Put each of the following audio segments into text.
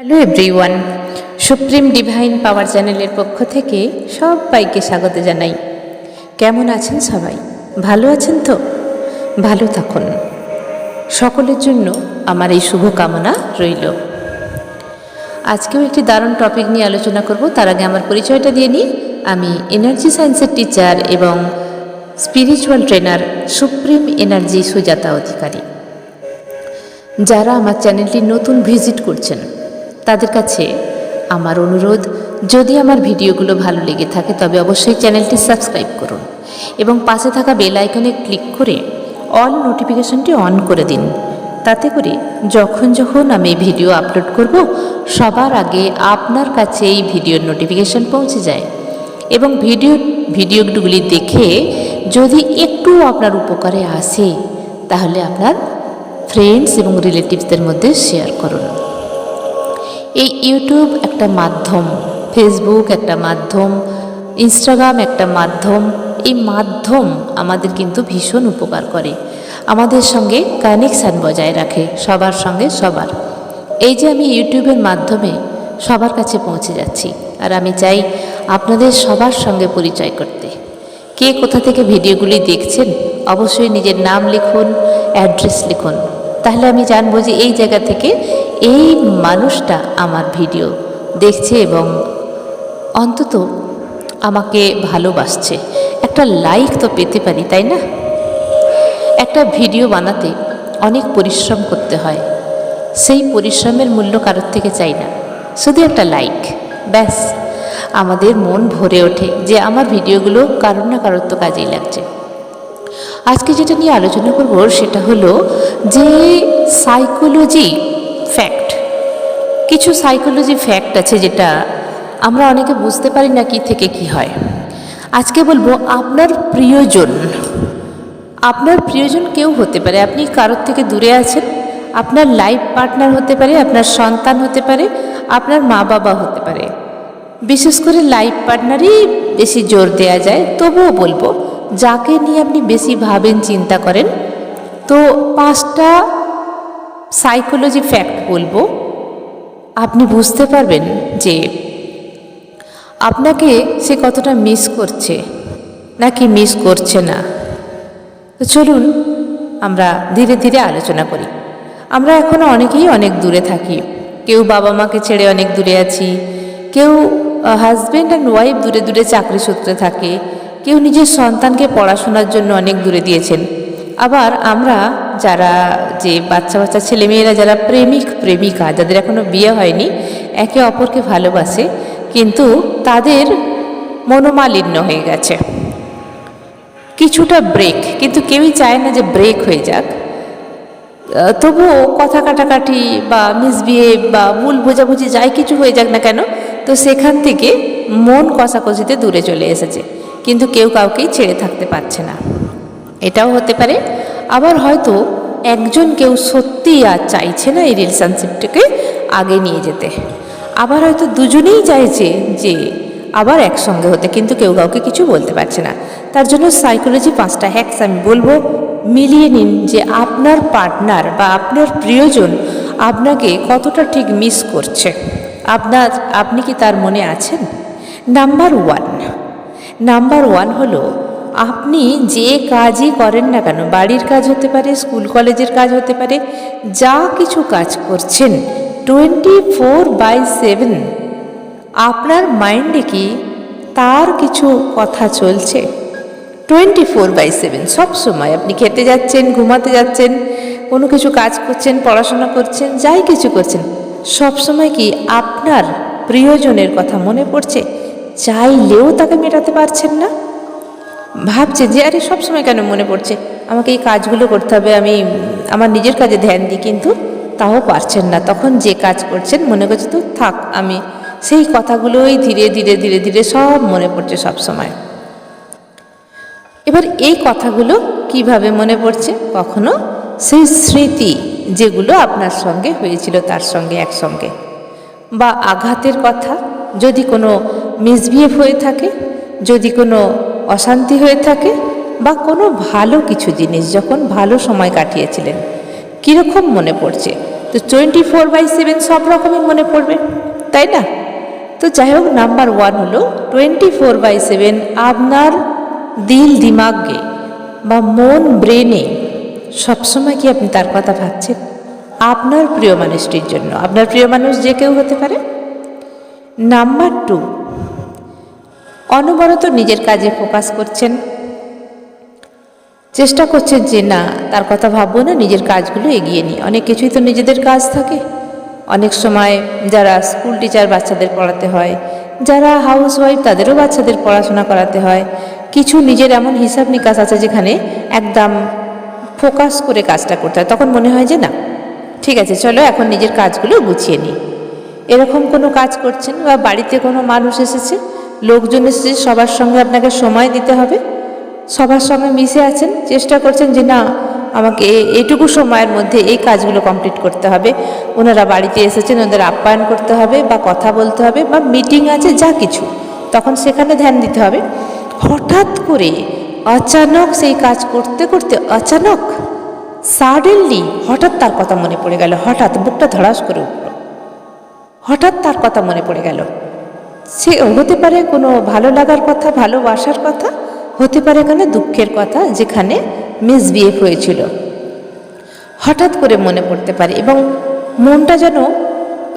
Hello everyone supreme divine power চ্যানেলের পক্ষ থেকে সবাইকে স্বাগত জানাই। কেমন আছেন সবাই? ভালো আছেন তো? ভালো থাকুন। সকলের জন্য আমার এই শুভ কামনা রইল। আজকেও একটি দারুণ টপিক নিয়ে আলোচনা করব। তার আগে আমার পরিচয়টা দিয়ে নিই। আমি এনার্জি সায়েন্সের টিচার এবং spiritual trainer supreme energy Sujata Adhikari. যারা আমার চ্যানেলটি নতুন ভিজিট করছেন তাদের কাছে আমার অনুরোধ, যদি আমার ভিডিওগুলো ভালো লেগে থাকে, তবে অবশ্যই চ্যানেলটি সাবস্ক্রাইব করুন এবং পাশে থাকা বেল আইকনে ক্লিক করে অল নোটিফিকেশনটি অন করে দিন। তাতে করে যখন যখন আমি ভিডিও আপলোড করব, সবার আগে আপনার কাছে এই ভিডিওর নোটিফিকেশন পৌঁছে যায় এবং ভিডিও, ভিডিওগুলি দেখে যদি একটু আপনার উপকারে আসে, তাহলে আপনার ফ্রেন্ডস এবং রিলেটিভসদের মধ্যে শেয়ার করুন। এই ইউটিউব একটা মাধ্যম ফেসবুক একটা মাধ্যম ইনস্টাগ্রাম একটা মাধ্যম, এই মাধ্যম আমাদের কিন্তু ভীষণ উপকার করে। আমাদের সঙ্গে কানেকশান বজায় রাখে, সবার সঙ্গে সবার। এই যে আমি ইউটিউবের মাধ্যমে সবার কাছে পৌঁছে যাচ্ছি, আর আমি চাই আপনাদের সবার সঙ্গে পরিচয় করতে। কে কোথা থেকে ভিডিওগুলি দেখছেন, অবশ্যই নিজের নাম লিখুন অ্যাড্রেস লিখুন। তাহলে আমি জানব যে এই জায়গা থেকে এই মানুষটা আমার ভিডিও দেখছে এবং অন্তত আমাকে ভালোবাসছে। একটা লাইক তো পেতে পারি, তাই না? একটা ভিডিও বানাতে অনেক পরিশ্রম করতে হয়। সেই পরিশ্রমের মূল্য কারোর থেকে চাই না। শুধু একটা লাইক ব্যাস। আমাদের মন ভরে ওঠে যে আমার ভিডিওগুলো কারোর না কারোর তো কাজেই লাগছে। আজকে যেটা নিয়ে আলোচনা করব সেটা হলো যে সাইকোলজি ফ্যাক্ট কিছু সাইকোলজি ফ্যাক্ট আছে যেটা আমরা অনেকে বুঝতে পারি না কি থেকে কি হয়। আজকে বলব আপনার প্রিয়জন আপনার প্রিয়জন কেউ হতে পারে, আপনি কারোর থেকে দূরে আছেন, আপনার লাইফ পার্টনার হতে পারে, আপনার সন্তান হতে পারে, আপনার মা বাবা হতে পারে। বিশেষ করে লাইফ পার্টনারই বেশি জোর দেওয়া যায়, তবুও বলব, যাকে নিয়ে আপনি বেশি ভাবেন, চিন্তা করেন, তো পাঁচটা সাইকোলজি ফ্যাক্ট বলব। আপনি বুঝতে পারবেন যে আপনাকে সে কতটা মিস করছে, নাকি মিস করছে না। তো চলুন আমরা ধীরে ধীরে আলোচনা করি। আমরা এখনও অনেকেই অনেক দূরে থাকি। কেউ বাবা মাকে ছেড়ে অনেক দূরে আছি, কেউ হাজব্যান্ড অ্যান্ড ওয়াইফ দূরে দূরে চাকরি সূত্রে থাকে, কেউ নিজের সন্তানকে পড়াশোনার জন্য অনেক দূরে দিয়েছেন। আবার আমরা যারা যে বাচ্চা বাচ্চা ছেলেমেয়েরা যারা প্রেমিক, প্রেমিকা, যাদের এখনও বিয়ে হয়নি, একে অপরকে ভালোবাসে, কিন্তু তাদের মনোমালিন্য হয়ে গেছে। কিছুটা ব্রেক কিন্তু কেউই চায় না যে ব্রেক হয়ে যাক। তবুও কথা কাটাকাটি বা মিসবিহেভ বা ভুল বোঝাবুঝি যাই কিছু হয়ে যাক না কেন, তো সেখান থেকে মন কষাকষিতে দূরে চলে এসেছে। কিন্তু কেউ কাউকেই ছেড়ে থাকতে পারছে না। এটাও হতে পারে আবার হয়তো একজন কেউ সত্যিই আর চাইছে না এই রিলেশনশিপটাকে আগে নিয়ে যেতে। আবার হয়তো দুজনেই চাইছে যে আবার একসঙ্গে হতে, কিন্তু কেউ কাউকে কিছু বলতে পারছে না। তার জন্য সাইকোলজি পাঁচটা হ্যাক্স আমি বলব। মিলিয়ে নিন যে আপনার পার্টনার বা আপনার প্রিয়জন আপনাকে কতটা ঠিক মিস করছে। আপনার, আপনি কি তার মনে আছেন? নাম্বার ওয়ান নাম্বার ওয়ান হলো আপনি যে কাজই করেন না কেন, বাড়ির কাজ হতে পারে, স্কুল, কলেজের কাজ হতে পারে, যা কিছু কাজ করছেন টোয়েন্টি ফোর বাই সেভেন আপনার মাইন্ডে কি তার কিছু কথা চলছে? টোয়েন্টি ফোর বাই সেভেন সবসময় আপনি খেতে যাচ্ছেন, ঘুমাতে যাচ্ছেন, কোনো কিছু কাজ করছেন, পড়াশোনা করছেন, যাই কিছু করছেন সবসময় কি আপনার প্রিয়জনের কথা মনে পড়ছে? চাইলেও তাকে মেটাতে পারছেন না? ভাবছে যে, আরে, সবসময় কেন মনে পড়ছে? আমাকে এই কাজগুলো করতে হবে, আমি, আমার নিজের কাজে ধ্যান দিই। কিন্তু তাও পারছেন না। তখন যে কাজ করছেন, মনে করছে, তো থাক, আমি সেই কথাগুলোই ধীরে ধীরে ধীরে ধীরে সব মনে পড়ছে সব সময় এবার এই কথাগুলো কীভাবে মনে পড়ছে? কখনো সেই স্মৃতি যেগুলো আপনার সঙ্গে হয়েছিল, তার সঙ্গে, একসঙ্গে। বা আঘাতের কথা, যদি কোনো মিসবিহেভ হয়ে থাকে, যদি কোনো অশান্তি হয়ে থাকে বা কোনো ভালো কিছু জিনিস যখন ভালো সময় কাটিয়েছিলেন, কীরকম মনে পড়ছে? তো টোয়েন্টি ফোর বাই সেভেন সব রকমই মনে পড়বে, তাই না? তো যাই হোক নাম্বার ওয়ান হলো টোয়েন্টি ফোর বাই সেভেন আপনার দিল দিমাগে বা মন ব্রেনে সবসময় কি আপনি তার কথা ভাবছেন? আপনার প্রিয় মানুষটির জন্য। আপনার প্রিয় মানুষ যে কেউ হতে পারে? নাম্বার টু অনবরত নিজের কাজে ফোকাস করছেন। চেষ্টা করছেন যে, না, তার কথা ভাববো না, নিজের কাজগুলো এগিয়ে নিই। অনেক কিছুই তো নিজেদের কাজ থাকে। অনেক সময় যারা স্কুল টিচার বাচ্চাদের পড়াতে হয়, যারা হাউস ওয়াইফ তাদেরও বাচ্চাদের পড়াশোনা করাতে হয়। কিছু নিজের এমন হিসাব নিকাশ আছে যেখানে একদম ফোকাস করে কাজটা করতে হয়। তখন মনে হয় যে, না, ঠিক আছে, চলো এখন নিজের কাজগুলো গুছিয়ে নিই। এরকম কোনো কাজ করছেন বা বাড়িতে কোনো মানুষ এসেছে? লোকজন এসেছে সবার সঙ্গে আপনাকে সময় দিতে হবে। সবার সঙ্গে মিশে আছেন, চেষ্টা করছেন যে না, আমাকে এইটুকু সময়ের মধ্যে এই কাজগুলো কমপ্লিট করতে হবে। ওনারা বাড়িতে এসেছেন ওদের আপ্যায়ন করতে হবে বা কথা বলতে হবে বা মিটিং আছে, যা কিছু। তখন সেখানে ধ্যান দিতে হবে। হঠাৎ করে অচানক সেই কাজ করতে করতে অচানক সাডেনলি হঠাৎ তার কথা মনে পড়ে গেল। হঠাৎ বুকটা ধড়াস করে উঠল। হঠাৎ তার কথা মনে পড়ে গেল। সে হতে পারে কোনো ভালো লাগার কথা, ভালোবাসার কথা, হতে পারে কোনো দুঃখের কথা যেখানে মিসবিহেভ হয়েছিল। হঠাৎ করে মনে পড়তে পারে এবং মনটা যেন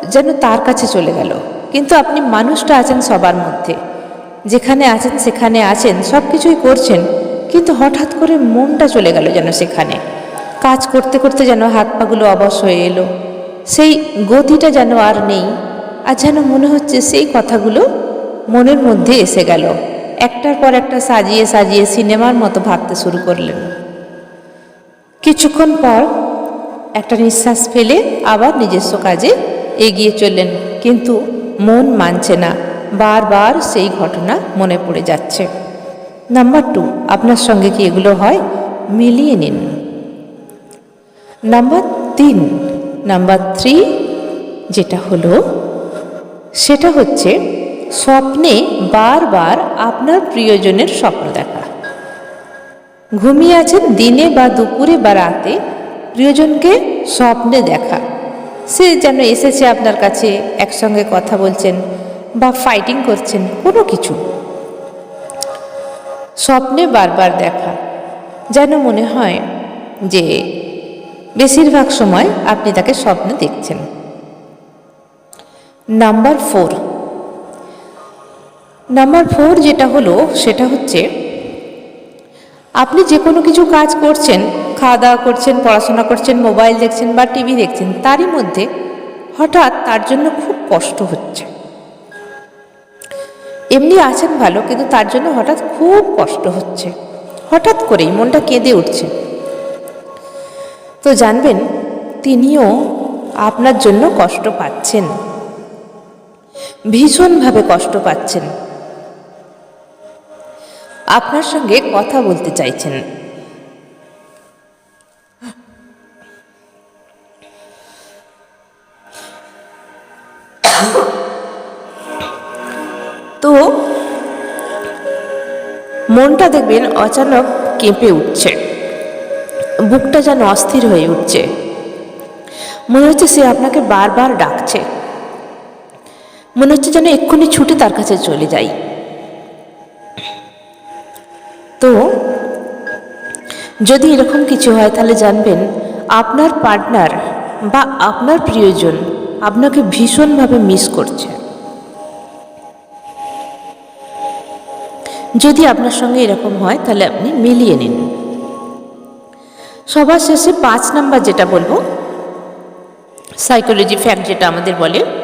যেন তার কাছে চলে গেল। কিন্তু আপনি মানুষটা আছেন সবার মধ্যে। যেখানে আছেন, সেখানে আছেন সব কিছুই করছেন, কিন্তু হঠাৎ করে মনটা চলে গেল যেন সেখানে। কাজ করতে করতে যেন হাত পাগুলো অবশ হয়ে এলো। সেই গতিটা যেন আর নেই। আর যেন মনে হচ্ছে সেই কথাগুলো মনের মধ্যে এসে গেল। একটার পর একটা সাজিয়ে সাজিয়ে সিনেমার মতো ভাবতে শুরু করলেন। কিছুক্ষণ পর একটা নিঃশ্বাস ফেলে আবার নিজস্ব কাজে এগিয়ে চললেন, কিন্তু মন মানছে না। বারবার সেই ঘটনা মনে পড়ে যাচ্ছে। নাম্বার টু, আপনার সঙ্গে কি এগুলো হয়? মিলিয়ে নিন। নাম্বার তিন, নাম্বার থ্রি, যেটা হলো সেটা হচ্ছে স্বপ্নে বারবার আপনার প্রিয়জনের স্বপ্ন দেখা। ঘুমিয়ে আছেন দিনে বা দুপুরে বা রাতে প্রিয়জনকে স্বপ্নে দেখা। সে যেন এসেছে আপনার কাছে, একসঙ্গে কথা বলছেন বা ফাইটিং করছেন, কোনো কিছু। স্বপ্নে বারবার দেখা, যেন মনে হয় যে বেশিরভাগ সময় আপনি তাকে স্বপ্নে দেখছেন। Number four. নাম্বার ফোর যেটা হলো, সেটা হচ্ছে, আপনি যে কোনো কিছু কাজ করছেন খাওয়া দাওয়া করছেন, পড়াশোনা করছেন, মোবাইল দেখছেন বা টিভি দেখছেন, তারই মধ্যে হঠাৎ তার জন্য খুব কষ্ট হচ্ছে। এমনি আছেন ভালো, কিন্তু তার জন্য হঠাৎ খুব কষ্ট হচ্ছে। হঠাৎ করেই মনটা কেঁদে উঠছে। তো জানবেন, তিনিও আপনার জন্য কষ্ট পাচ্ছেন। ভীষণভাবে কষ্ট পাচ্ছেন। আপনার সঙ্গে কথা বলতে চাইছেন। তো, মনটা দেখবেন অচানক কেঁপে উঠছে। বুকটা যেন অস্থির হয়ে উঠছে। মনে হচ্ছে সে আপনাকে বারবার ডাকছে। মনে হচ্ছে যেন এক্ষুনি ছুটে তার কাছে চলে যাই। তো, যদি এরকম কিছু হয় তাহলে জানবেন, আপনার পার্টনার বা আপনার প্রিয়জন আপনাকে ভীষণভাবে মিস করছে। যদি আপনার সঙ্গে এরকম হয় তাহলে আপনি মিলিয়ে নিন। সবার শেষে পাঁচ নাম্বার যেটা বলব সাইকোলজি ফ্যাক্ট যেটা আমাদের বলে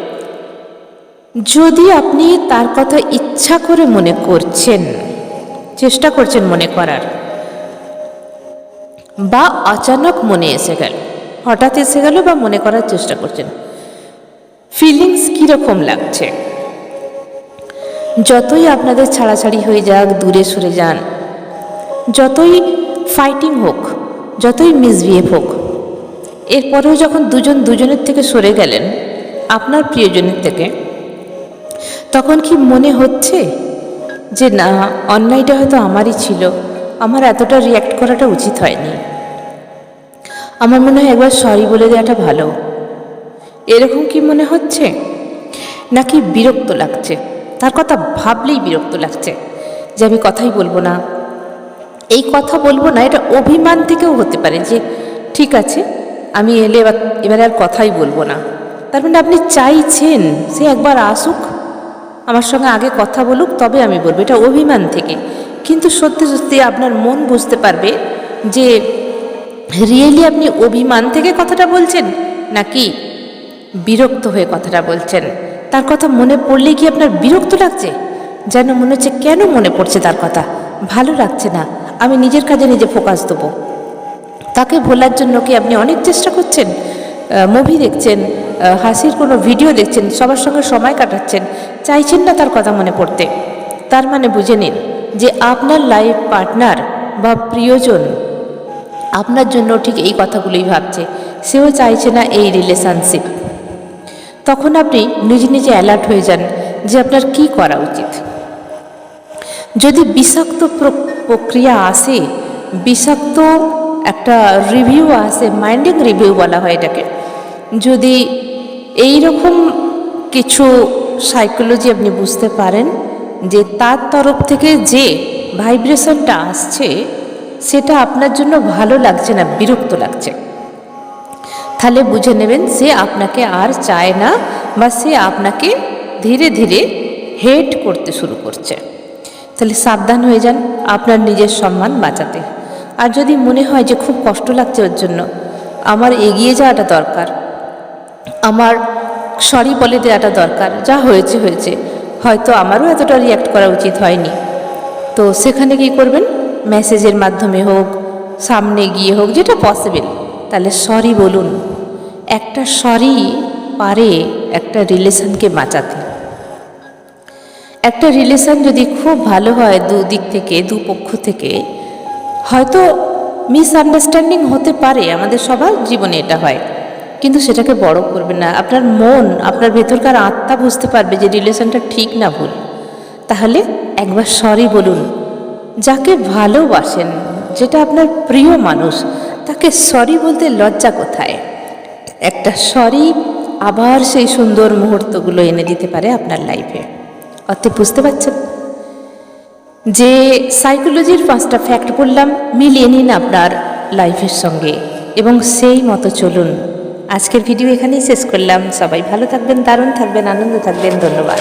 যদি আপনি তার কথা ইচ্ছা করে মনে করছেন, চেষ্টা করছেন মনে করার, বা অচানক মনে এসে গেল, হঠাৎ এসে গেল বা মনে করার চেষ্টা করছেন ফিলিংস কীরকম লাগছে? যতই আপনাদের ছাড়াছাড়ি হয়ে যাক, দূরে সরে যান, যতই ফাইটিং হোক, যতই মিসবিহেভ হোক, এরপরেও যখন দুজন দুজনের থেকে সরে গেলেন, আপনার প্রিয়জনের থেকে তখন কি মনে হচ্ছে যে না, অন্যায়টা হয়তো আমারই ছিল। আমার এতটা রিয়্যাক্ট করাটা উচিত হয়নি। আমার মনে হয় একবার সরি বলে দেওয়াটা ভালো। এরকম কি মনে হচ্ছে? নাকি বিরক্ত লাগছে? তার কথা ভাবলেই বিরক্ত লাগছে যে আমি কথাই বলব না। এই কথা বলব না, এটা অভিমান থেকেও হতে পারে যে ঠিক আছে, আমি এলে এবার, এবারে আর কথাই বলব না। তার মানে আপনি চাইছেন, সে একবার আসুক আমার সঙ্গে আগে কথা বলুক, তবে আমি বলব, এটা অভিমান থেকে। কিন্তু সত্যি সত্যি আপনার মন বুঝতে পারবে যে রিয়েলি আপনি অভিমান থেকে কথাটা বলছেন, নাকি বিরক্ত হয়ে কথাটা বলছেন? তার কথা মনে পড়লে কি আপনার বিরক্ত লাগছে? যেন মনে হচ্ছে, কেন মনে পড়ছে তার কথা? ভালো লাগছে না। আমি নিজের কাজে নিজে ফোকাস দেবো। তাকে ভোলার জন্য কি আপনি অনেক চেষ্টা করছেন? মুভি দেখছেন হাসির কোনো ভিডিও দেখছেন, সবার সঙ্গে সময় কাটাচ্ছেন, চাইছেন না তার কথা মনে পড়তে। তার মানে বুঝে নিন যে আপনার লাইফ পার্টনার বা প্রিয়জন আপনার জন্য ঠিক এই কথাগুলোই ভাবছে। সেও চাইছে না এই রিলেশনশিপ তখন আপনি নিজে নিজে অ্যালার্ট হয়ে যান যে আপনার কি করা উচিত। যদি বিষাক্ত প্র- প্রক্রিয়া আসে, বিষাক্ত একটা রিভিউ আসে মাইন্ডিং রিভিউ বলা হয় এটাকে। যদি এই রকম কিছু সাইকোলজি আপনি বুঝতে পারেন যে তার তরফ থেকে যে ভাইব্রেশনটা আসছে, সেটা আপনার জন্য ভালো লাগছে না, বিরক্ত লাগছে। তাহলে বুঝে নেবেন সে আপনাকে আর চায় না বা সে আপনাকে ধীরে ধীরে হেট করতে শুরু করছে। তাহলে সাবধান হয়ে যান, আপনার নিজের সম্মান বাঁচাতে। আর যদি মনে হয় যে খুব কষ্ট লাগছে ওর জন্য, আমার এগিয়ে যাওয়াটা দরকার। আমার সরি বলে দেওয়াটা দরকার, যা হয়েছে হয়েছে। হয়তো আমারও এতটা রিয়াক্ট করা উচিত হয়নি। তো সেখানে কি করবেন? মেসেজের মাধ্যমে হোক, সামনে গিয়ে হোক, যেটা পসিবল তাহলে সরি বলুন। একটা সরি পারে একটা রিলেশনকে বাঁচাতে। একটা রিলেশন যদি খুব ভালো হয় দু দিক থেকে দু পক্ষ থেকে, হয়তো মিসআন্ডারস্ট্যান্ডিং হতে পারে। আমাদের সবার জীবনে এটা হয়। কিন্তু সেটাকে বড় করবেন না। আপনার মন, আপনার ভেতরকার আত্মা বুঝতে পারবে যে রিলেশনটা ঠিক না ভুল। তাহলে একবার সরি বলুন, যাকে ভালোবাসেন, যেটা আপনার প্রিয় মানুষ, তাকে সরি বলতে লজ্জা কোথায়? একটা সরি আবার সেই সুন্দর মুহূর্তগুলো এনে দিতে পারে আপনার লাইফে অর্থে বুঝতে পারছেন? যে সাইকোলজির পাঁচটা ফ্যাক্ট বললাম, মিলিয়ে নিন আপনার লাইফের সঙ্গে। এবং সেই মতো চলুন। আজকের ভিডিও এখানেই শেষ করলাম। সবাই ভালো থাকবেন দারুণ থাকবেন আনন্দ থাকবেন। ধন্যবাদ।